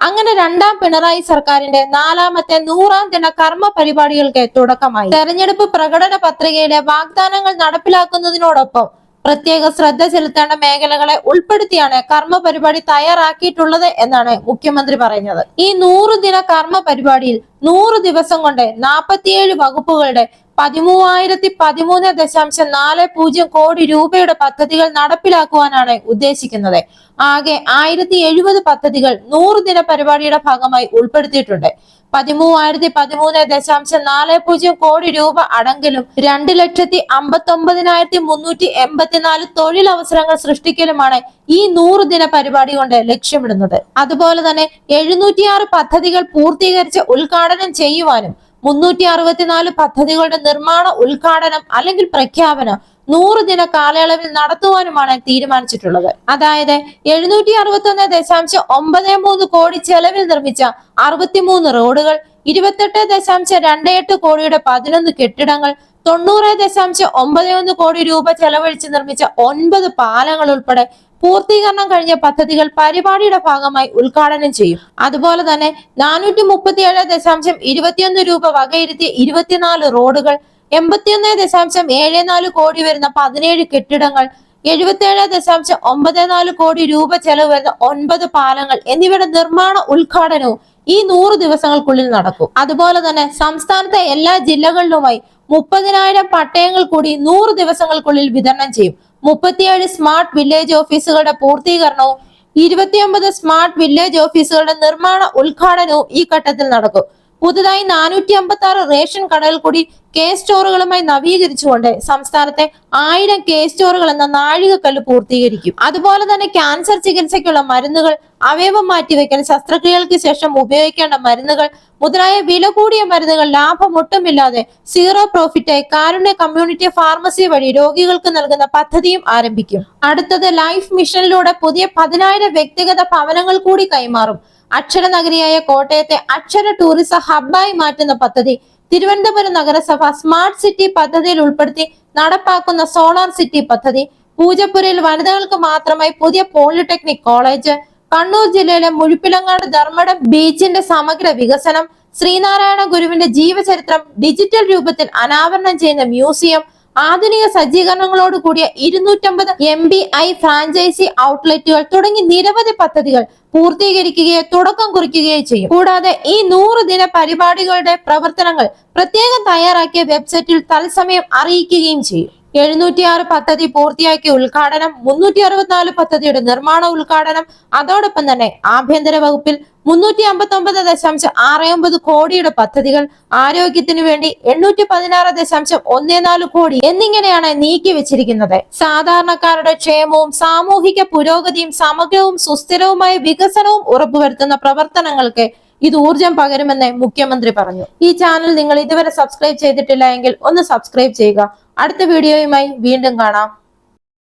അങ്ങനെ രണ്ടാം പിണറായി സർക്കാരിന്റെ നാലാമത്തെ നൂറാം ദിന കർമ്മ പരിപാടികൾക്ക് തുടക്കമായി. തെരഞ്ഞെടുപ്പ് പ്രകടന പത്രികയിലെ വാഗ്ദാനങ്ങൾ നടപ്പിലാക്കുന്നതിനോടൊപ്പം പ്രത്യേക ശ്രദ്ധ ചെലുത്തേണ്ട മേഖലകളെ ഉൾപ്പെടുത്തിയാണ് കർമ്മ പരിപാടി തയ്യാറാക്കിയിട്ടുള്ളത് എന്നാണ് മുഖ്യമന്ത്രി പറഞ്ഞത് ഈ നൂറ് ദിന കർമ്മ പരിപാടിയിൽ നൂറ് ദിവസം കൊണ്ട് നാൽപ്പത്തിയേഴ് വകുപ്പുകളുടെ പതിമൂവായിരത്തി പതിമൂന്ന് ദശാംശം നാല് പൂജ്യം കോടി രൂപയുടെ പദ്ധതികൾ നടപ്പിലാക്കുവാനാണ് ഉദ്ദേശിക്കുന്നത്. ആകെ ആയിരത്തി എഴുപത് പദ്ധതികൾ നൂറ് ദിന പരിപാടിയുടെ ഭാഗമായി ഉൾപ്പെടുത്തിയിട്ടുണ്ട്. പതിമൂവായിരത്തി പതിമൂന്ന് ദശാംശം നാല് പൂജ്യം കോടി രൂപ അടങ്കലും രണ്ട് ലക്ഷത്തി അമ്പത്തി ഒമ്പതിനായിരത്തി മുന്നൂറ്റി എൺപത്തിനാല് തൊഴിലവസരങ്ങൾ സൃഷ്ടിക്കലുമാണ് ഈ നൂറ് ദിന പരിപാടി കൊണ്ട് ലക്ഷ്യമിടുന്നത്. അതുപോലെ തന്നെ എഴുന്നൂറ്റിയാറ് പദ്ധതികൾ പൂർത്തീകരിച്ച് ഉദ്ഘാടനം ചെയ്യുവാനും മുന്നൂറ്റി അറുപത്തിനാല് പദ്ധതികളുടെ നിർമ്മാണ ഉദ്ഘാടനം അല്ലെങ്കിൽ പ്രഖ്യാപനം നൂറ് ദിന കാലയളവിൽ നടത്തുവാനുമാണ് തീരുമാനിച്ചിട്ടുള്ളത്. അതായത് എഴുന്നൂറ്റി അറുപത്തി ഒന്ന് ദശാംശം ഒമ്പത് മൂന്ന് കോടി ചെലവിൽ നിർമ്മിച്ച അറുപത്തിമൂന്ന് റോഡുകൾ ഇരുപത്തെട്ട് ദശാംശം രണ്ട് എട്ട് കോടിയുടെ പതിനൊന്ന് കെട്ടിടങ്ങൾ തൊണ്ണൂറ് ദശാംശം ഒമ്പത് ഒന്ന് കോടി രൂപ ചെലവഴിച്ച് നിർമ്മിച്ച ഒൻപത് പാലങ്ങൾ ഉൾപ്പെടെ പൂർത്തീകരണം കഴിഞ്ഞ പദ്ധതികൾ പരിപാടിയുടെ ഭാഗമായി ഉദ്ഘാടനം ചെയ്യും. അതുപോലെ തന്നെ നാനൂറ്റി മുപ്പത്തിയേഴ് ദശാംശം ഇരുപത്തിയൊന്ന് രൂപ വകയിരുത്തിയ ഇരുപത്തിനാല് റോഡുകൾ എൺപത്തിയൊന്ന് ദശാംശം ഏഴ് നാല് കോടി വരുന്ന പതിനേഴ് കെട്ടിടങ്ങൾ എഴുപത്തിയേഴ് ദശാംശം ഒമ്പത് നാല് കോടി രൂപ ചെലവ് വരുന്ന ഒൻപത് പാലങ്ങൾ എന്നിവയുടെ നിർമ്മാണ ഉദ്ഘാടനവും ഈ നൂറ് ദിവസങ്ങൾക്കുള്ളിൽ നടക്കും. അതുപോലെ തന്നെ സംസ്ഥാനത്തെ എല്ലാ ജില്ലകളിലുമായി മുപ്പതിനായിരം പട്ടയങ്ങൾ കൂടി നൂറ് ദിവസങ്ങൾക്കുള്ളിൽ വിതരണം ചെയ്യും. മുപ്പത്തിയേഴ് സ്മാർട്ട് വില്ലേജ് ഓഫീസുകളുടെ പൂർത്തീകരണവും ഇരുപത്തിയൊമ്പത് സ്മാർട്ട് വില്ലേജ് ഓഫീസുകളുടെ നിർമ്മാണ ഉദ്ഘാടനവും ഈ ഘട്ടത്തിൽ നടക്കും. പുതുതായി നാനൂറ്റി അമ്പത്തി ആറ് റേഷൻ കടകൾ കൂടി കെ സ്റ്റോറുകളുമായി നവീകരിച്ചുകൊണ്ട് സംസ്ഥാനത്തെ ആയിരം കെ സ്റ്റോറുകൾ എന്ന നാഴികക്കല്ല് പൂർത്തീകരിക്കും. അതുപോലെ തന്നെ ക്യാൻസർ ചികിത്സയ്ക്കുള്ള മരുന്നുകൾ അവയവം മാറ്റിവെക്കൽ ശസ്ത്രക്രിയകൾക്ക് ശേഷം ഉപയോഗിക്കേണ്ട മരുന്നുകൾ മുതലായ വില കൂടിയ മരുന്നുകൾ ലാഭം ഒട്ടുമില്ലാതെ സീറോ പ്രോഫിറ്റായി കാരുണ്യ കമ്മ്യൂണിറ്റി ഫാർമസി വഴി രോഗികൾക്ക് നൽകുന്ന പദ്ധതിയും ആരംഭിക്കും. അടുത്തത് ലൈഫ് മിഷനിലൂടെ പുതിയ പതിനായിരം വ്യക്തിഗത ഭവനങ്ങൾ കൂടി കൈമാറും. അക്ഷര നഗരിയായ കോട്ടയത്തെ അക്ഷര ടൂറിസം ഹബ്ബായി മാറ്റുന്ന പദ്ധതി തിരുവനന്തപുരം നഗരസഭ സ്മാർട്ട് സിറ്റി പദ്ധതിയിൽ ഉൾപ്പെടുത്തി നടപ്പാക്കുന്ന സോളാർ സിറ്റി പദ്ധതി പൂജപ്പുരയിൽ വനിതകൾക്ക് മാത്രമായി പുതിയ പോളിടെക്നിക് കോളേജ് കണ്ണൂർ ജില്ലയിലെ മുഴുപ്പിലങ്ങാട് ധർമ്മടം ബീച്ചിന്റെ സമഗ്ര വികസനം ശ്രീനാരായണ ഗുരുവിന്റെ ജീവചരിത്രം ഡിജിറ്റൽ രൂപത്തിൽ അനാവരണം ചെയ്യുന്ന മ്യൂസിയം ആധുനിക സജ്ജീകരണങ്ങളോട് കൂടിയ ഇരുന്നൂറ്റമ്പത് എം ബി ഐ ഫ്രാഞ്ചൈസി ഔട്ട്ലെറ്റുകൾ തുടങ്ങി നിരവധി പദ്ധതികൾ പൂർത്തീകരിക്കുകയോ തുടക്കം കുറിക്കുകയോ ചെയ്യും. കൂടാതെ ഈ നൂറ് ദിന പരിപാടികളുടെ പ്രവർത്തനങ്ങൾ പ്രത്യേകം തയ്യാറാക്കിയ വെബ്സൈറ്റിൽ തത്സമയം അറിയിക്കുകയും ചെയ്യും. എഴുന്നൂറ്റിയാറ് പദ്ധതി പൂർത്തിയാക്കിയ ഉദ്ഘാടനം മുന്നൂറ്റി അറുപത്തിനാല് പദ്ധതിയുടെ നിർമ്മാണ ഉദ്ഘാടനം അതോടൊപ്പം തന്നെ ആഭ്യന്തര വകുപ്പിൽ മുന്നൂറ്റി അമ്പത്തി ഒമ്പത് ദശാംശം ആറ് ഒമ്പത് കോടിയുടെ പദ്ധതികൾ ആരോഗ്യത്തിനു വേണ്ടി എണ്ണൂറ്റി പതിനാറ് ദശാംശം ഒന്നേ നാല് കോടി എന്നിങ്ങനെയാണ് നീക്കി വെച്ചിരിക്കുന്നത്. സാധാരണക്കാരുടെ ക്ഷേമവും സാമൂഹിക പുരോഗതിയും സമഗ്രവും സുസ്ഥിരവുമായ വികസനവും ഉറപ്പുവരുത്തുന്ന പ്രവർത്തനങ്ങൾക്ക് ഇത് ഊർജം പകരുമെന്ന് മുഖ്യമന്ത്രി പറഞ്ഞു. ഈ ചാനൽ നിങ്ങൾ ഇതുവരെ സബ്സ്ക്രൈബ് ചെയ്തിട്ടില്ല ഒന്ന് സബ്സ്ക്രൈബ് ചെയ്യുക. അടുത്ത വീഡിയോയുമായി വീണ്ടും കാണാം.